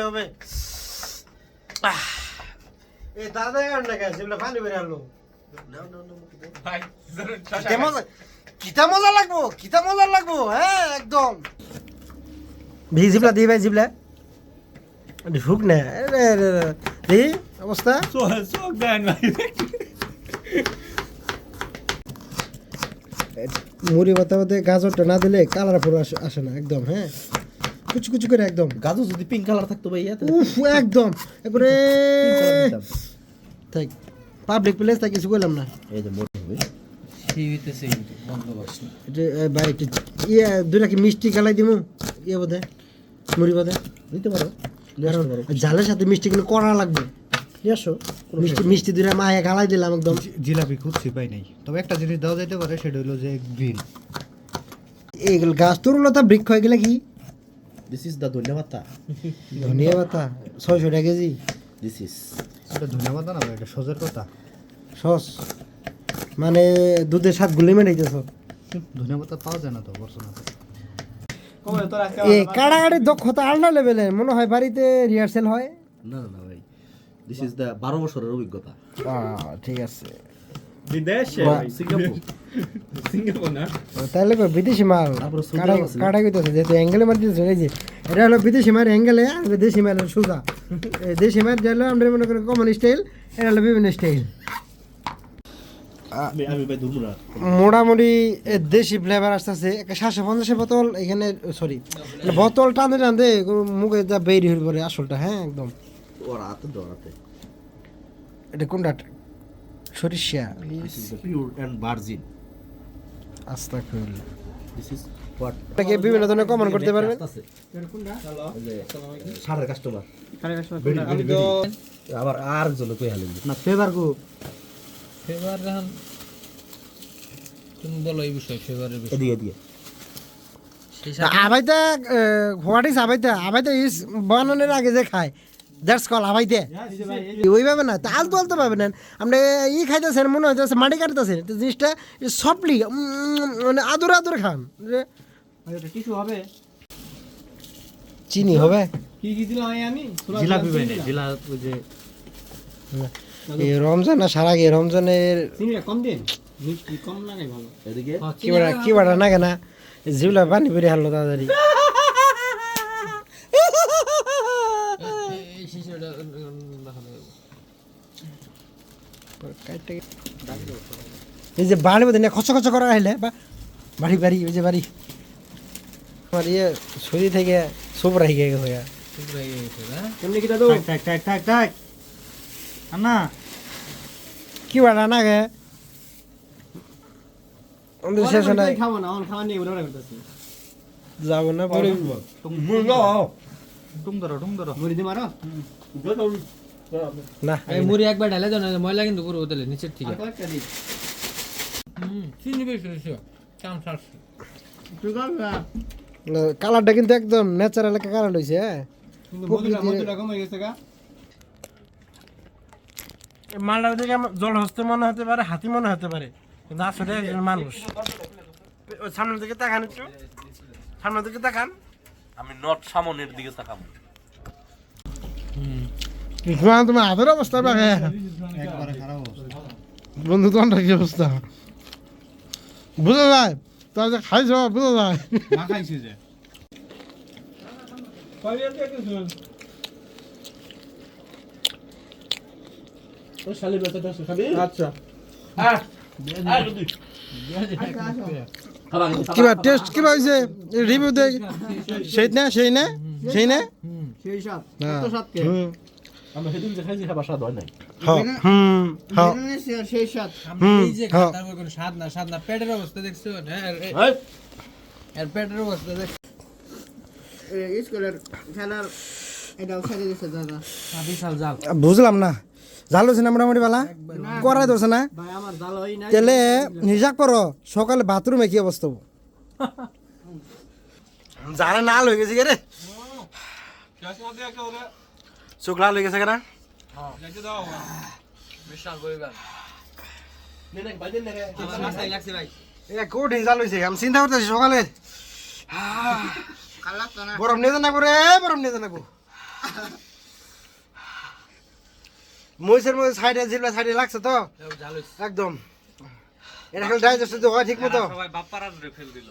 হবে। এ দাদা গান না গেছে বলে পানি বেরে আলো কিতা মজা লাগবো কিতা মজা লাগবো হ্যাঁ একদম। ভিজি জিবলা দি ভাই জিবলা ঢুক না। দি অবস্থা? চোখ চোখ দেন ভাই। মুড়ি বাতা বাতে গাজরটা না দিলে কালার পুরো আসে- আসে না একদম হ্যাঁ। কুচু কুচু করে একদম। গাজর যদি পিঙ্ক কালার থাকতো ভাই উফ একদম। একবারে। থাক পাবলিক প্লেস তাই কিছু বললাম না। এই যে মোট হবে। ভাই ইয়ে দুটা কি মিষ্টি ইয়ে বোধে মুড়ি বোধে দিতে পারো। জালের সাথে মিষ্টি কিন্তু করা লাগবে। আসো মিষ্টি মিষ্টি দুটা মায়ে গালাই দিলাম একদম। জিলাপি খুঁজছি পাই নাই। তবে একটা জিনিস দেওয়া যাইতে পারে সেটা হলো যে গ্রিন। এইগুলো গাছ তরুলতা বৃক্ষ হয়ে গেলে কি? দিস ইজ দ্য ধন্যবাদ ধনিয়া পাতা? ছয়শো টাকা কেজি। দিস ইজ এটা ধন্যবাদ না ভাই, এটা সজের কথা সস। মানে দুধের স্বাদ গুলি মেটাইতেছ ধন্যবাদ পাওয়া যায় না তো বর্তমানে? এ কাড়াকাড়ির দক্ষতা আলাদা লেভেলের মনে হয় বাড়িতে রিহার্সেল হয়। না না না ভাই। দিস ইজ দ্য বারো বছরের অভিজ্ঞতা। ঠিক আছে। বিদেশে? সিঙ্গাপুর। সিঙ্গাপুর না? তাহলে বিদেশি মাল? কাটা আরব আছে। না? কাটা কইতেছে যেহেতু অ্যাঙ্গেলে মারতেছে এই যে এটা হলো বিদেশি মার অ্যাঙ্গেলে আর দেশি মারের সুজা দেশি মার যেটা আমরা মনে করি কমন স্টাইল এটা হলো বিভিন্ন স্টাইল আমি আমি ভাই ধরবো না মোটামুটি দেশি ফ্লেভার আসতেছে সাতশো পঞ্চাশের বোতল এখানে সরি বোতল টানতে টানতে মুখে যা বেরি হয়ে পড়ে আসলটা হ্যাঁ একদম। ওর হাতে ধর হাতে। এটা কোনটা? সরিষা। This is the pure and virgin আস্তা দিস ইজ হোয়াট এটাকে বিভিন্ন ধরনের কমন করতে পারবেন। সারের কাস্টমার আমি তো আবার আর জন কই হালেন না ফ্লেভার গো ফেভার রান তুমি বলো এই বিষয়ে ফেভারের বিষয়ে। এদিকে এদিকে। আবাইতে হোয়াট ইজ আবাইতে আবাইতে ইজ বানানোর আগে যে খায়। দ্যাটস কল আবাইতে ওইভাবে না তা আলতু আলতু পাবে না আপনি ই খাইতেছেন মনে হইতেছে মাটি কাটতেছেন তো জিনিসটা সফটলি মানে আদর আদর খান। যে টিস্যু হবে। চিনি হবে? কি কি দিলাম আমি? জিলাপি পাই নাই যে এই রমজান না সারা গিয়ে রমজানের চিনিটা কম দিন। মিষ্টি কম লাগে ভালো। এদিকে? কি বাড়া কি বাড়া না কেনা? জিবলা পানি বেরিয়ে হারলো তাড়াতাড়ি এই শিশুটা এই যে বাড়ি বোধ খচ খচ করা আহিলে বা বাড়ি বাড়ি ওই যে বাড়ি। আমার ইয়ে ছুরি থেকে সব রাখি গেছে টাক টাক টাক টাক আন্না কি বাড়া না গে? আমাদের শেষ নাই। খাব না খাওয়া নেই ওরা করতেছি যাব না পরে টুম ধরো টুম ধরো। মুড়ি দি মারো না এই মুড়ি একবার ঢালে দাও না ময়লা কিন্তু পুরো নিচের থেকে। হুম চিনি বেশি চাম না, কালারটা কিন্তু একদম ন্যাচারাল একটা কালার হইছে হ্যাঁ। হয়ে মালটা দেখে আমার জল হস্তে মনে হতে পারে হাতি মনে হতে পারে কিন্তু আসলে একজন মানুষ। সামনের দিকে তাকান একটু। সামনের দিকে তাকান। আমি নট সামনের দিকে তাকাবো। তোমার তোমার হাতের অবস্থা বাগে একবারে খারাপ অবস্থা বন্ধু তোমার কি অবস্থা? বুঝা যায় তার যে খাইছ বুঝা যায় না খাইছি যে। আচ্ছা। হ্যাঁ কিবা টেস্ট কিবা হয়েছে রিভিউ দে সেই না সেই না? সেই না? সেই সাত। সাত আমরা সেদিন যে খাইছি খাবার স্বাদ হয় নাই। হ্যাঁ হুম হ্যাঁ। সেই সাত এই যে। তারপর কোনো স্বাদ না স্বাদ না। পেটের অবস্থা দেখছ? এর- এর- এই। এর পেটের অবস্থা দেখ স্কুলের খেলার এটাও ছেড়ে দিচ্ছে দাদা। বিশাল জাল। বুঝলাম না। জাল হচ্ছে না মোটামুটি বেলা? করাই ধরছে না। তেলে হিসাব করো সকালে বাথরুমে কি অবস্থা হব? জানে না হয়ে গেছে রে। চোখ লাল হয়ে গেছে কেনা? বিশাল পরিবার নে নে বাইদেন নে আমার মাথায় লাগছে এ কোটি জাল হয়েছে আমি চিন্তা করতেছি সকালে। না। নিয়ে জানাব রে বরফ নিয়ে জানাব মহিষের মধ্যে সাইডে জিলা সাইডে লাগছে তো? একদম। এটা খালি ডাইজেস্ট হয় ঠিক মতো। সবাই বাপ্পারা ফেল দিল।